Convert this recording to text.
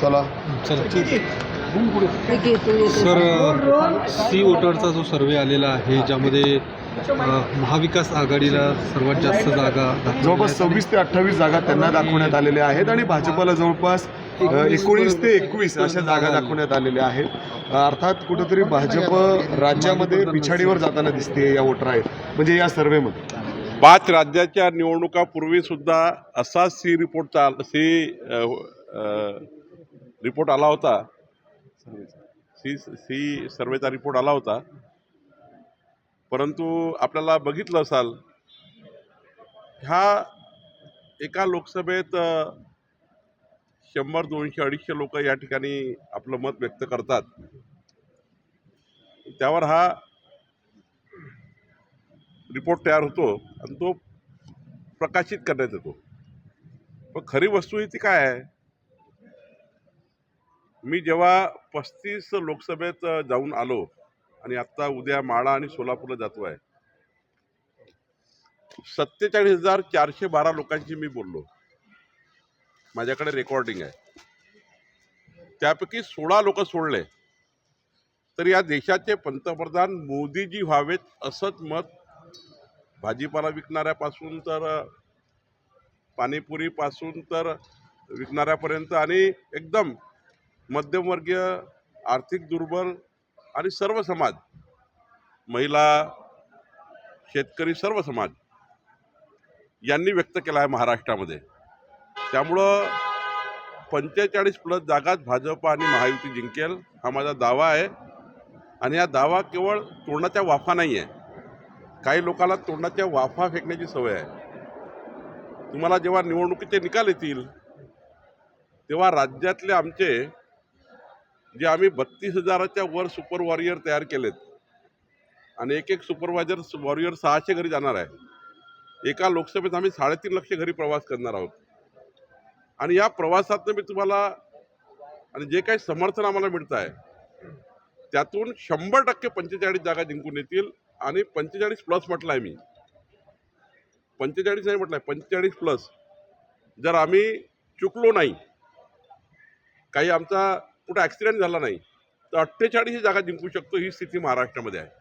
चला. Sir C वोटरचा जो सर्वे आलेला आहे ज्यामध्ये महाविकास आघाडीला सर्वात जास्त जागा जवळपास. सव्वीस ते अठ्ठावीस जागा त्यांना दाखवण्यात आलेल्या आहेत आणि भाजपला जवळपास एकोणीस ते एकवीस अशा जागा दाखवण्यात आलेल्या आहेत. अर्थात कुठंतरी भाजप राज्यामध्ये पिछाडीवर जाताना दिसते या वोटर आहेत. म्हणजे या सर्वेमध्ये पाच राज्याच्या निवडणुकापूर्वीसुद्धा असाच सी रिपोर्ट चाल सी हो, रिपोर्ट आला होता. सी सी सर्वेचा रिपोर्ट आला होता. परंतु आपल्याला बघितलं असाल ह्या एका लोकसभेत शंभर दोनशे अडीचशे लोक या ठिकाणी आपलं मत व्यक्त करतात. त्यावर हा रिपोर्ट तयार होतो आणि तो प्रकाशित करण्यात येतो. पण खरी वस्तू ही ती काय आहे? मी जेव्हा पस्तीस लोकसभेत जाऊन आलो आणि आत्ता उद्या माळा आणि सोलापूरला जातो आहे सत्तेचाळीस हजार चारशे बारा लोकांशी मी बोललो. माझ्याकडे रेकॉर्डिंग आहे. त्यापैकी सोळा लोक सोडले. तर या देशाचे पंतप्रधान मोदीजी व्हावेत असंच मत भाजीपाला विकणाऱ्यापासून तर पाणीपुरीपासून तर विकणाऱ्यापर्यंत आणि एकदम मध्यमवर्गीय आर्थिक दुर्बल आणि सर्व समाज महिला शेतकरी सर्व समाज यांनी व्यक्त केला आहे महाराष्ट्रामध्ये. त्यामुळं पंचेचाळीस प्लस जागाच भाजप आणि महायुती जिंकेल हा माझा दावा आहे. आणि हा दावा केवळ तोंडाच्या वाफा नाही आहे काही लोकांना तोंडाच्या वाफा फेकण्याची सवय आहे. तुम्हाला जेव्हा निवडणुकीचे निकाल येतील तेव्हा राज्यातले आमचे जे आम्ही बत्तीस हजाराच्या वर सुपर वॉरियर तयार केलेत आणि एक एक सुपरवायझर वॉरियर सहाशे घरी जाणार आहे. एका लोकसभेत आम्ही साडेतीन लक्ष घरी प्रवास करणार आहोत. आणि या प्रवासातनं मी तुम्हाला आणि जे काही समर्थन आम्हाला मिळतं आहे त्यातून शंभर टक्के पंचेचाळीस जागा जिंकून येतील आणि पंचेचाळीस प्लस म्हटलं आहे मी. पंचेचाळीस नाही म्हटलं आहे पंचेचाळीस प्लस. जर आम्ही चुकलो नाही काही आमचा कुठं ॲक्सिडेंट झाला नाही तर अठ्ठेचाळीस ही जागा जिंकू शकतो ही स्थिती महाराष्ट्रामध्ये आहे.